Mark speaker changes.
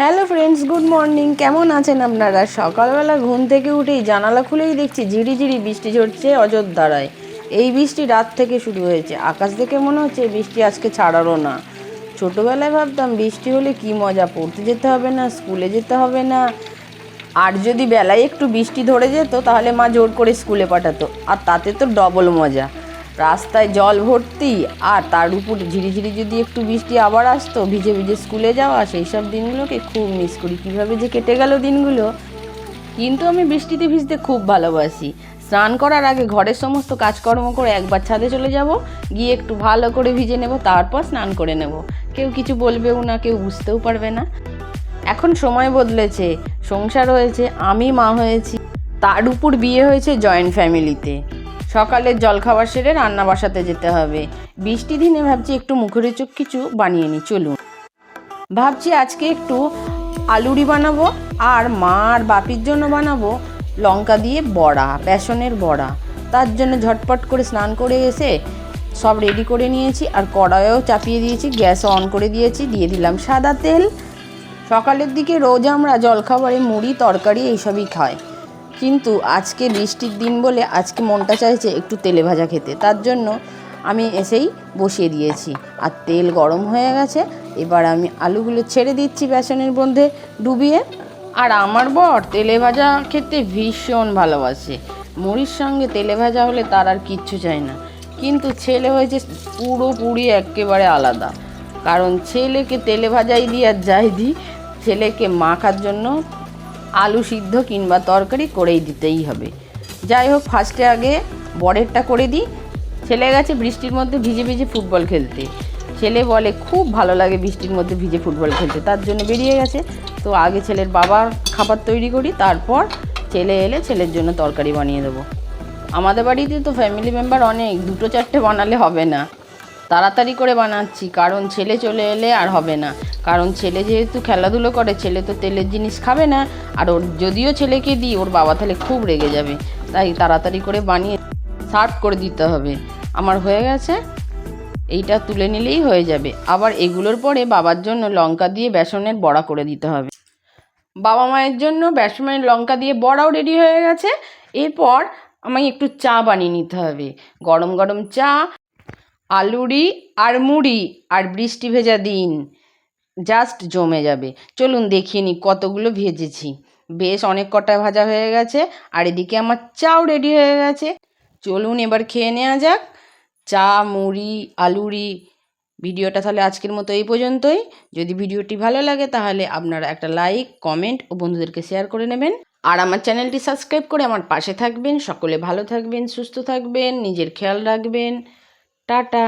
Speaker 1: Hello friends good morning কেমন আছেন আপনারা? সকালবেলা ঘুম থেকে উঠেই জানালা খুলেই দেখছি ঝিরি ঝিরি বৃষ্টি ঝরছে অযোধ্যারায়। এই বৃষ্টি রাত থেকে শুরু হয়েছে। আকাশ দেখে মনে হচ্ছে বৃষ্টি আজকে ছাড়ারও না। ছোটোবেলায় ভাবতাম, বৃষ্টি হলে কি মজা? পড়তে যেতে হবে না, স্কুলে যেতে হবে না। আর যদি বেলায় একটু বৃষ্টি ধরে যেত, তাহলে মা জোর করে স্কুলে পাঠাতো। আর তাতে তো ডবল মজা। রাস্তায় জল ভর্তি আর তার উপর ঝিরিঝিরি যদি একটু বৃষ্টি আবার আসতো, ভিজে ভিজে স্কুলে যাওয়া সেই সব দিনগুলোকে খুব মিস করি। কীভাবে যে কেটে গেল দিনগুলো। কিন্তু আমি বৃষ্টিতে ভিজতে খুব ভালোবাসি। স্নান করার আগে ঘরের সমস্ত কাজকর্ম করে একবার ছাদে চলে যাব, গিয়ে একটু ভালো করে ভিজে নেব, তারপর স্নান করে নেব। কেউ কিছু বলবেও না, কেউ বুঝতেও পারবে না। এখন সময় বদলেছে, সংসার হয়েছে, আমি মা হয়েছি। তার উপর বিয়ে হয়েছে জয়েন্ট ফ্যামিলিতে সকালের জলখাবার সেরে রান্না বসাতে যেতে হবে। বৃষ্টি দিনে ভাবছি একটু মুখরোচক কিছু বানিয়ে নিই, চলুন। ভাবছি আজকে একটু আলুরি বানাবো আর মা আর বাপির জন্য বানাবো লঙ্কা দিয়ে বড়া, বেসনের বড়া। তার জন্য ঝটপট করে স্নান করে এসে সব রেডি করে নিয়েছি আর কড়াইও চাপিয়ে দিয়েছি, গ্যাস অন করে দিয়েছি, দিয়ে দিলাম সাদা তেল। সকালের দিকে রোজ আমরা জলখাবারে মুড়ি, তরকারি এইসবই খাই। কিন্তু আজকে বৃষ্টির দিন বলে আজকে মনটা চাইছে একটু তেলে ভাজা খেতে। তার জন্য আমি এসেই বসিয়ে দিয়েছি। আর তেল গরম হয়ে গেছে, এবার আমি আলুগুলো ছেড়ে দিচ্ছি বেসনের মধ্যে ডুবিয়ে। আর আমার বর তেলে ভাজা খেতে ভীষণ ভালোবাসে। মুড়ির সঙ্গে তেলে ভাজা হলে তার আর কিচ্ছু চাই না। কিন্তু ছেলে হয়েছে পুরোপুরি একেবারে আলাদা। কারণ ছেলেকে তেলে ভাজাই দিই আর যাই দিই ছেলেকে মাখার জন্য আলু সিদ্ধ কিংবা তরকারি করেই দিতেই হবে। যাই হোক ফার্স্টে আগে বরেরটা করে দিই। ছেলে গেছে বৃষ্টির মধ্যে ভিজে ভিজে ফুটবল খেলতে। ছেলে বলে, খুব ভালো লাগে বৃষ্টির মধ্যে ভিজে ফুটবল খেলতে। তার জন্য বেরিয়ে গেছে। তো আগে ছেলের বাবার খাবার তৈরি করি, তারপর ছেলে এলে ছেলের জন্য তরকারি বানিয়ে দেবো। আমাদের বাড়িতে তো ফ্যামিলি মেম্বার অনেক, দুটো চারটে বানালে হবে না। তাড়াতাড়ি করে বানাচ্ছি, কারণ ছেলে চলে এলে আর হবে না। কারণ ছেলে যেহেতু খেলাধুলো করে, ছেলে তো তেলের জিনিস খাবে না। আর ওর যদিও ছেলেকে দিই, ওর বাবা তাহলে খুব রেগে যাবে। তাই তাড়াতাড়ি করে বানিয়ে সার্ভ করে দিতে হবে। আমার হয়ে গেছে, এইটা তুলে নিলেই হয়ে যাবে। আবার এগুলোর পরে বাবার জন্য লঙ্কা দিয়ে বেসনের বড়া করে দিতে হবে। বাবা মায়ের জন্য বেসনের লঙ্কা দিয়ে বড়াও রেডি হয়ে গেছে। এরপর আমায় একটু চা বানিয়ে নিতে হবে। গরম গরম চা আলুরি আর মুড়ি আর বৃষ্টি ভেজা দিন। জাস্ট জমে যাবে। চলুন দেখিয়ে নিই কতগুলো ভেজেছি। বেশ অনেক কটা ভাজা হয়ে গেছে আর এদিকে আমার চাও রেডি হয়ে গেছে। চলুন এবার খেয়ে নেওয়া যাক। চা, মুড়ি, আলুরি, ভিডিওটা তাহলে আজকের মতো এই পর্যন্তই। যদি ভিডিওটি ভালো লাগে তাহলে আপনারা একটা লাইক কমেন্ট ও বন্ধুদেরকে শেয়ার করে নেবেন। আর আমার চ্যানেলটি সাবস্ক্রাইব করে আমার পাশে থাকবেন। সকলে ভালো থাকবেন, সুস্থ থাকবেন, নিজের খেয়াল রাখবেন। টাটা